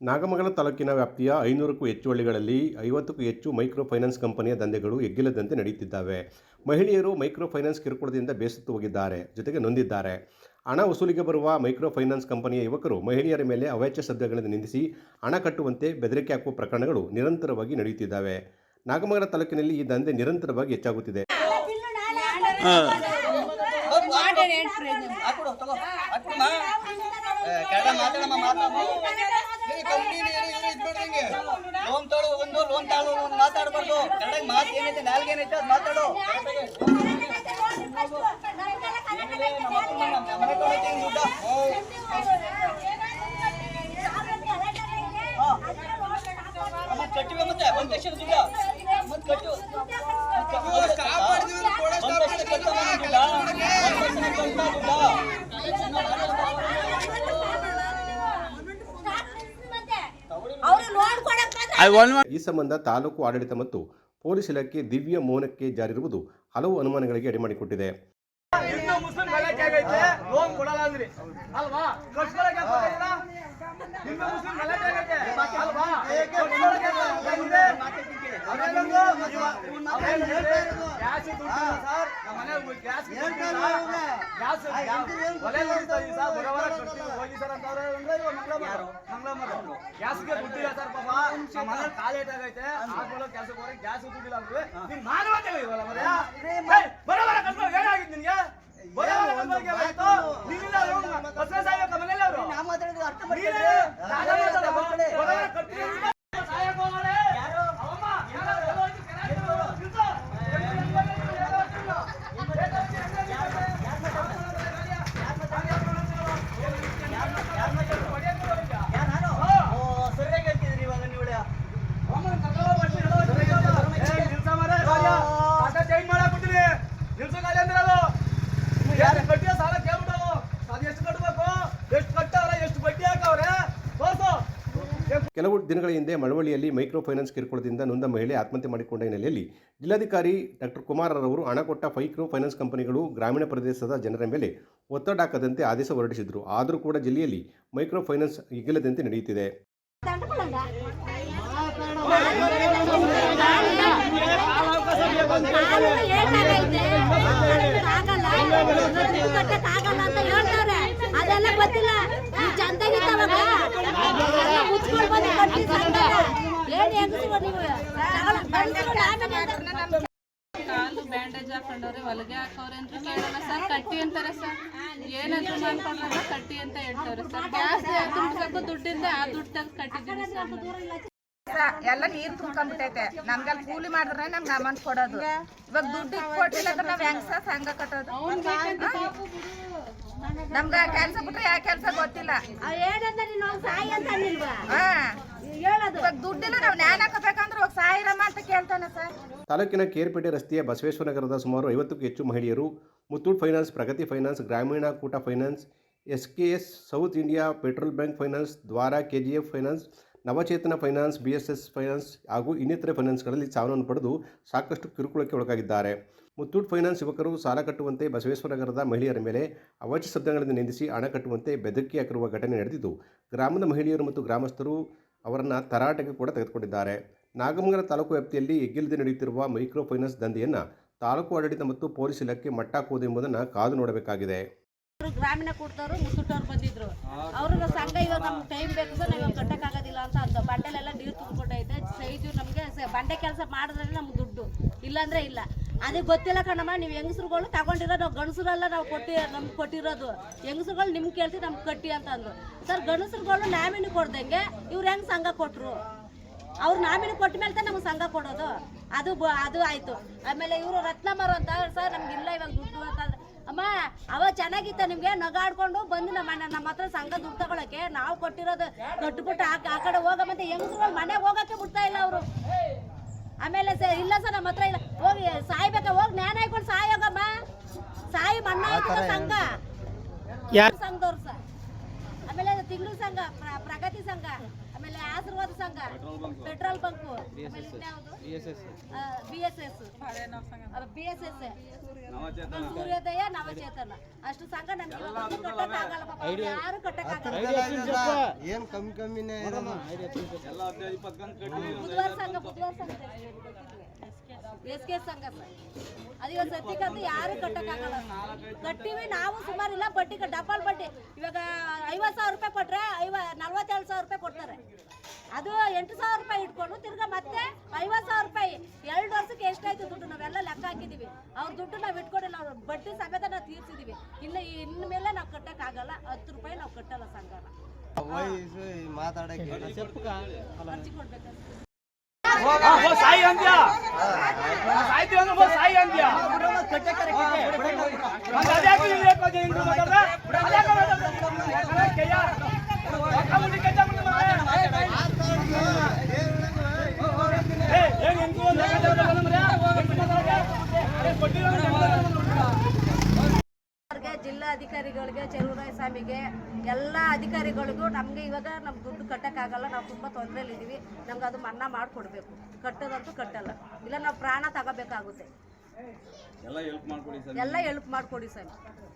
ನಾಗಮಂಗಲ ತಾಲೂಕಿನ ವ್ಯಾಪ್ತಿಯ ಐನೂರಕ್ಕೂ ಹೆಚ್ಚು ಹಳ್ಳಿಗಳಲ್ಲಿ ಐವತ್ತಕ್ಕೂ ಹೆಚ್ಚು ಮೈಕ್ರೋ ಫೈನಾನ್ಸ್ ಕಂಪನಿಯ ದಂಧೆಗಳು ಎಗ್ಗಿಲ್ಲದಂತೆ ನಡೆಯುತ್ತಿದ್ದಾವೆ ಮಹಿಳೆಯರು ಮೈಕ್ರೋ ಫೈನಾನ್ಸ್ ಕಿರುಕುಳದಿಂದ ಬೇಸತ್ತು ಹೋಗಿದ್ದಾರೆ ಜೊತೆಗೆ ನೊಂದಿದ್ದಾರೆ. ಹಣ ವಸೂಲಿಗೆ ಬರುವ ಮೈಕ್ರೋ ಫೈನಾನ್ಸ್ ಕಂಪನಿಯ ಯುವಕರು ಮಹಿಳೆಯರ ಮೇಲೆ ಅವಾಚ್ಯ ಶಬ್ದಗಳನ್ನು ನಿಂದಿಸಿ ಹಣ ಕಟ್ಟುವಂತೆ ಬೆದರಿಕೆ ಹಾಕುವ ಪ್ರಕರಣಗಳು ನಿರಂತರವಾಗಿ ನಡೆಯುತ್ತಿದ್ದಾವೆ. ನಾಗಮಂಗಲ ತಾಲೂಕಿನಲ್ಲಿ ಈ ದಂಧೆ ನಿರಂತರವಾಗಿ ಹೆಚ್ಚಾಗುತ್ತಿದೆ. ಹಾಕೊಡು ತಗೋ ಹಾಕೊಡಮ್ಮ ಕನ್ನಡ ಮಾತಾಡಮ್ಮ ಮಾತಾಡಮ್ಮ ಲೋನ್ ತಗೊಳ್ಳೋ ಒಂದು ಲೋನ್ ಒಂದು ಮಾತಾಡಬಾರ್ದು ಕನ್ನಡ ಮಾತು ಏನೈತೆ ನಾಲ್ಗೆ ಏನೈತೆ ಅದು ಮಾತಾಡು ಏನಿದೆ ನಮ್ಮ ಅಪ್ಪನ ನಮ್ಮ ಮನೆ ತೊಗೊಳಕ್ಕೆ ಹೆಂಗ್ ದುಡ್ಡು ಮತ್ತೆ ಕಟ್ಟಿವೆ ಮತ್ತೆ ಒಂದು ಲಕ್ಷದ ದುಡ್ಡು ಮತ್ತೆ ಕಟ್ಟು ಒಂದ್ ಲಕ್ಷದ ಕಟ್ಟಮ್ಮ ನಿನ್ ದುಡ್ಡ? ಒಂದ್ ಲಕ್ಷದ ಕಟ್ಟ ದುಡ್ಡ? ಅವ್ರು ಲೋನ್ ಕೊಡಕ್ ಮಾತ್ರ ಈ ಸಂಬಂಧ ತಾಲೂಕು ಆಡಳಿತ ಮತ್ತು ಪೊಲೀಸ್ ಇಲಾಖೆ ದಿವ್ಯ ಮೌನಕ್ಕೆ ಜಾರಿರುವುದು ಹಲವು ಅನುಮಾನಗಳಿಗೆ ಎಡೆಮಾಡಿಕೊಟ್ಟಿದೆ ಇನ್ನು ಕೊಡಲ್ಲ ಅಂದ್ರಿ ಅವ್ರೆ ಇವಾಗ ಮಂಗಳವಾರ. ಗ್ಯಾಸ್ಗೆ ಸರ್ ಪಾಪ. ಕಾಲೇಟ್ ಆಗೈತೆ ಹಾಸ್ಪಿಟಲ್ ಕೆಲಸಕ್ಕೆ ಹೋಗಿ ಗ್ಯಾಸ್ ದುಡ್ಡಿಲ್ಲ ಅಂದ್ರೆ ನಿನ್ ಮಾನವತೆ ಮರ್ಯ? ಬರ ಕಟ್ಕೊಂಡು ನಿನ್ಗೆ ಬರೋವರ ಕಟ್ಕೊಂಡು ಏನಾಯ್ತು? ನೀನಿಲ್ಲ ಅವ್ರು ಬಸವ ಸಾಹೇಬ ಮನೇಲಿ ಅವರು ನೀನೇ ರಾಜ ಮಾತಾಡೋ. ಬರೋವರ ಕಟ್ಟಿ ಅಂತ ಸಾಯಕ್ ಹೋಗೋಳೆ. ಅವಮ್ಮ, ಯಾರೋ ಎಲ್ಲೋ ಹೋಗಿ ಕೆಳಗೆ ಇರೋದು. ನಿಲ್ಸು. ಎಲ್ಲಿ ಎಲ್ಲಿ ಎಲ್ಲಿ ಎಲ್ಲಿ ಎಲ್ಲೋ ಹೋಗ್ತಿಲ್ಲ. ಎಲ್ಲಿ ಎಲ್ಲಿ ಎಲ್ಲಿ ಎಲ್ಲಿ ಎಲ್ಲಿ ಸರಿಯಾಗಿ ಹೇಳ್ತಿದ್ರಿ ಇವಾಗ ನೀವು ಅವಮ್ಮನ್ನ ಕರ್ಕೊಂಡು ಹೋಗ್ಬಿಟ್ಟು ಎಲ್ಲೋ ಹೋಗ್ತಿಲ್ಲ. ಏಯ್, ನಿಲ್ಸ ಮಾರ್ರೆ, ರಾಜ. ಕಾಟ change ಮಾಡಾಕ್ ಬಿಟ್ಟಿನಿ. ನಿಲ್ಸು ಗಾಡಿ ಅಂದ್ರೆ ಅದು. ಯಾರು ಕಟ್ಟಿರೋ ಸಾಲ ಕೇಳ್ಬಿಟ್ಟು ಅದು ಎಷ್ಟು ಕಟ್ಬೇಕು ಎಷ್ಟು ಕಟ್ಟವ್ರೆ ಎಷ್ಟು ಬಡ್ಡಿ ಹಾಕವ್ರೆ ತೋರ್ಸು ಕೆಲವು ದಿನಗಳ ಹಿಂದೆ ಮಳವಳ್ಳಿಯಲ್ಲಿ ಮೈಕ್ರೋ ಫೈನಾನ್ಸ್ ಕಿರುಕುಳದಿಂದ ನೊಂದ ಮಹಿಳೆ ಆತ್ಮಹತ್ಯೆ ಮಾಡಿಕೊಂಡ ಹಿನ್ನೆಲೆಯಲ್ಲಿ ಜಿಲ್ಲಾಧಿಕಾರಿ ಡಾಕ್ಟರ್ ಕುಮಾರರವರು ಹಣ ಕೊಟ್ಟ ಮೈಕ್ರೋ ಫೈನಾನ್ಸ್ ಕಂಪನಿಗಳು ಗ್ರಾಮೀಣ ಪ್ರದೇಶದ ಜನರ ಮೇಲೆ ಒತ್ತಡ ಹಾಕದಂತೆ ಆದೇಶ ಹೊರಡಿಸಿದ್ರು. ಆದರೂ ಕೂಡ ಜಿಲ್ಲೆಯಲ್ಲಿ ಮೈಕ್ರೋ ಫೈನಾನ್ಸ್ ಇಗಿಲ್ಲದಂತೆ ನಡೆಯುತ್ತಿದೆ. ಆಗಲ್ಲ ಅಂತ ಹೇಳ್ತಾರೆ ಅದೆಲ್ಲ ಗೊತ್ತಿಲ್ಲ ನೀವು ಚಂದಾಗಿತ್ತವಾಗ ಮುಚ್ಕೊಂಡು ಬಂದು ಕಟ್ಟಿ ಸಂಘದ. ಏನ್ ಹೆಂಗಸ್ರು ನೀವು ತಗೊಳ- ಗಂಡ್ಸ್ರು ನಾವೇ ಅಂತ- ಕಾಲು ಬ್ಯಾಂಡೇಜ್ ಹಾಕೊಂಡವ್ರೆ ಹೊಲಿಗೆ ಹಾಕೋರೇನ್ರಿ ಅಂತ ಕೇಳಲ್ಲ ಸರ್. ಕಟ್ಟಿ ಅಂತಾರೆ ಸರ್. ಏನಾದ್ರು ಮಾಡ್ಕೊಂಡ್ರೆ ಕಟ್ಟಿ ಅಂತ ಹೇಳ್ತಾರೆ ಸರ್. ಜಾಸ್ತಿ ದುಡ್ಡು ದುಡ್ಡಿಂದ ಆ ದುಡ್ಡು ತೆಗೆದು ಕಟ್ಟಿದ್ದೀನಿ ಸರ್. ಎಲ್ಲ ನೀರ್ ತುಂಬ್ಕೊಂಡ್ಬಿಟ್ಟೈತೆ ನಮ್ಗಲ್ಲಿ ಕೂಲಿ ಮಾಡಿದ್ರೆ ನಮ್ಗೆ ಅಮೌಂಟ್ ಕೊಡೋದು. ಇವಾಗ ದುಡ್ಡು ಕೊಟ್ಟಿಲ್ಲ ಅಂದ್ರೆ ನಾವ್ ಹೆಂಗ್ ಸರ್ ಸಂಘ ಕಟ್ಟೋದು? ನಮ್ಗ ಕೆಲ್ಸ ಬಿಟ್ರೆ ಯಾವ ಕೆಲ್ಸ ಗೊತ್ತಿಲ್ಲ. ತಾಲೂಕಿನ ಕೇರ್ಪೇಟೆ ರಸ್ತೆಯ ಬಸವೇಶ್ವರ ನಗರದ ಸುಮಾರು ಐವತ್ತಕ್ಕೂ ಹೆಚ್ಚು ಮಹಿಳೆಯರು Muthoot finance, Pragati finance, Grameen Koota finance S K S south India petrol bank finance, Dvara K G F finance, Navachetana finance B S S finance ಹಾಗೂ ಇನ್ನಿತರೆ ಫೈನಾನ್ಸ್ಗಳಲ್ಲಿ ಸಾಲವನ್ನು ಪಡೆದು ಸಾಕಷ್ಟು ಕಿರುಕುಳಕ್ಕೆ ಒಳಗಾಗಿದ್ದಾರೆ. ಮುತ್ತೂಟ್ ಫೈನಾನ್ಸ್ ಯುವಕರು ಸಾಲ ಕಟ್ಟುವಂತೆ ಬಸವೇಶ್ವರ ನಗರದ ಮಹಿಳೆಯರ ಮೇಲೆ ಅವಾಚ್ಯ ಶಬ್ದಗಳನ್ನು ನಿಂದಿಸಿ ಹಣ ಕಟ್ಟುವಂತೆ ಬೆದರಿಕೆ ಹಾಕಿರುವ ಘಟನೆ ನಡೆದಿದ್ದು, ಗ್ರಾಮದ ಮಹಿಳೆಯರು ಮತ್ತು ಗ್ರಾಮಸ್ಥರು ಅವರನ್ನು ತರಾಟೆಗೆ ಕೂಡ ತೆಗೆದುಕೊಂಡಿದ್ದಾರೆ. ನಾಗಮಂಗಲ ತಾಲೂಕು ವ್ಯಾಪ್ತಿಯಲ್ಲಿ ಎಗ್ಗಿಲ್ಲದೆ ನಡೆಯುತ್ತಿರುವ ಮೈಕ್ರೋ ಫೈನಾನ್ಸ್ ದಂಧೆಯನ್ನು ತಾಲೂಕು ಆಡಳಿತ ಮತ್ತು ಪೊಲೀಸ್ ಇಲಾಖೆ ಮಟ್ಟಾಕುವುದು ಎಂಬುದನ್ನು ಕಾದು ನೋಡಬೇಕಾಗಿದೆ. ಗ್ರಾಮೀಣ ಕೊಡ್ತವ್ರು ಮುಸುಟವ್ರು ಬಂದಿದ್ರು. ಅವ್ರಿಗೆ ಸಂಘ ಇವಾಗ ನಮ್ಗೆ ಟೈಮ್ ಬೇಕು ಸರ್, ನಾವು ಕಟ್ಟಕ್ ಆಗೋದಿಲ್ಲ ಅಂತ ಅಂದ. ಬಂಡೆಲೆಲ್ಲ ನೀರು ತುಂಬಿಕೊಂಡೈತೆ. ಸೈಜು ನಮಗೆ ಬಂಡೆ ಕೆಲಸ ಮಾಡಿದ್ರೆ ನಮ್ಗೆ ದುಡ್ಡು. ಇಲ್ಲಾಂದ್ರೆ ಇಲ್ಲ. ಅದೇ ಗೊತ್ತಿಲ್ಲ ಕಣಮ್ಮ, ನೀವು ಹೆಂಗಸ್ರುಗಳು ತಗೊಂಡಿರೋ ನಾವು ಗಂಡಸರೆಲ್ಲ, ನಾವು ಕೊಟ್ಟಿ, ನಮ್ಗೆ ಕೊಟ್ಟಿರೋದು. ಹೆಂಗಸ್ರುಗಳು ನಿಮ್ಗೆ ಕೇಳ್ತಿ ನಮ್ಗೆ ಕಟ್ಟಿ ಅಂತ ಅಂದ್ರು. ಸರ್, ಗಂಡಸ್ರುಗಳು ನಾಮಿನಿ ಕೊಡ್ದಂಗೆ ಇವ್ರು ಹೆಂಗ್ ಸಂಘ ಕೊಟ್ರು? ಅವ್ರು ನಾಮಿನಿ ಕೊಟ್ಟ ಮೇಲೆ ನಮ್ಗೆ ಸಂಘ ಕೊಡೋದು. ಅದು ಅದು ಆಯ್ತು. ಆಮೇಲೆ ಇವರು ರತ್ನಮರು ಅಂತ ಸರ್, ನಮ್ಗೆ ಇಲ್ಲ ಇವಾಗ ದುಡ್ಡು ಅಂತಂದ್ರೆ ಅಮ್ಮ, ಅವ ಚೆನ್ನಾಗಿತ್ತ ನಿಮಗೆ, ನಗಾಡ್ಕೊಂಡು ಬಂದು ನಮ್ಮ ನಮ್ಮ ಹತ್ರ ಸಂಘ ದುಡ್ಡು ತಗೊಳಕ್ಕೆ ನಾವು ಕೊಟ್ಟಿರೋದು ಕಟ್ಬಿಟ್ಟು ಆ ಕಡೆ ಹೋಗ ಮತ್ತೆ ಹೆಂಗಸ್ರುಗಳು ಮನೆಗೆ ಹೋಗಕ್ಕೆ ಬಿಡ್ತಾ ಇಲ್ಲ ಅವರು. ಆಮೇಲೆ ಇಲ್ಲ ಸರ್ ನಮ್ಮ ಹತ್ರ ಇಲ್ಲ. ಹೋಗಿ ಸಾಯ್ಬೇಕ ಹೋಗಿ ಜ್ಞಾನ ಹಾಕೊಂಡು ಸಾಯೋಗಮ್ಮ. ಸಾಯಿ ಮಣ್ಣ ಸಂಘ. ಸಂಘದವ್ರು ತಿಂಗಳು ಸಂಘ ಪ್ರ- ಪ್ರಗತಿ ಸಂಘ ಆಮೇಲೆ ಆಶೀರ್ವಾದ ಸಂಘ petrol bunk. B S S B S S Suryoday Navachetana. ಅಷ್ಟು ಸಂಘ ನಮ್ಗೆ ಯಾರು ಕಟ್ಟಕ್ಕಾಗಲ್ಲ ಏನ್ ಕಮ್ಮಿ ಕಮ್ಮಿನೇ ಬುಧವಾರ ಸಂಘ ಬುಧವಾರ ಸಂಘ ಎಸ್ ಕೆ ಸಂಘ ಸರ್. ಅದು ಇವಾಗ ಸದ್ಯಕ್ಕಂತೂ ಯಾರು ಕಟ್ಟಕ್ಕಾಗಲ್ಲ ಕಟ್ಟಿವಿ ನಾವು ಸುಮಾರು ಇಲ್ಲ ಬಡ್ಡಿ ಡಬಲ್ ಬಡ್ಡಿ. ಇವಾಗ ಐವತ್ತು ಸಾವಿರ ರೂಪಾಯಿ ಕೊಟ್ಟರೆ ಐವ ನಲ್ವತ್ತೇಳು ಸಾವಿರ ರೂಪಾಯಿ ಕೊಡ್ತಾರೆ. ಅದು ಎಂಟು ಸಾವಿರ ರೂಪಾಯಿ ಇಟ್ಕೊಂಡು ತಿರ್ಗಾ ಮತ್ತೆ ಐವತ್ತು ಸಾವಿರ ರೂಪಾಯಿ. ಎರಡು ವರ್ಷಕ್ಕೆ ಎಷ್ಟಾಯ್ತು ದುಡ್ಡು ನಾವೆಲ್ಲ ಲೆಕ್ಕ ಹಾಕಿದ್ದೀವಿ ಅವ್ರ ದುಡ್ಡು ನಾವು ಇಟ್ಕೊಂಡಿಲ್ಲ ನಾವು ಬಡ್ಡಿ ಸಮೇತ ನಾವು ತೀರ್ಸಿದೀವಿ. ಇಲ್ಲ ಇನ್ನು ಮೇಲೆ ನಾವು ಕಟ್ಟಕ್ಕಾಗಲ್ಲ ಹತ್ತು ರೂಪಾಯಿ ನಾವು ಕಟ್ಟಲ್ಲ ಸಂಘನ ಮಾತಾಡೋಕೆ ಮಾತಾಡಕ್ಕೆ ಸಾಯಿ ಅಂದ್ಯ ಸಾಯ್ತೀವಿ ಅಂದ್ರೆ ಬೋ ಸಾಯಿ ಅಂದ್ಯ ಅದ್ಯಾಕೆ ಹಿಂಗ್ ಮಾತಾಡ್ದೆ? ಮಾತಾಡ್ದೆ? ಕೆಲ್ಸ ಮಾಡ್ತಾರೆ ಮತ್ತೆ. ಏ, ಏನ್ ಹೆಂಗ್ಸು ಅಂತ ಕೆಲ್ಸ ಮಾಡ್ತಾರೆ ಅಂದ್ರೆ? ಹೆಂಗ್ಸು ಮಾತಾಡಕ್ಕೆ? ಏ, ಕೊಟ್ಟಿರೋ ಅವ್ರಿಗೆ ಜಿಲ್ಲಾ ಅಧಿಕಾರಿಗಳಿಗೆ ಚೆಲುವರಾಯ ಸ್ವಾಮಿಗೆ ಎಲ್ಲ ಅಧಿಕಾರಿಗಳಿಗೂ ನಮಗೆ ಇವಾಗ ನಮ್ಮ ದುಡ್ಡು ಕಟ್ಟೋಕ್ಕಾಗಲ್ಲ ನಾವು ತುಂಬ ತೊಂದರೆಯಲ್ಲಿದ್ದೀವಿ. ನಮ್ಗೆ ಅದು ಮನ್ನಾ ಮಾಡಿಕೊಡ್ಬೇಕು. ಕಟ್ಟೋದಂತೂ ಕಟ್ಟಲ್ಲ. ಇಲ್ಲ ನಾವು ಪ್ರಾಣ ತಗೋಬೇಕಾಗುತ್ತೆ. ಎಲ್ಲ ಹೆಲ್ಪ್ ಮಾಡಿಕೊಡಿ ಸ್ವಾಮಿ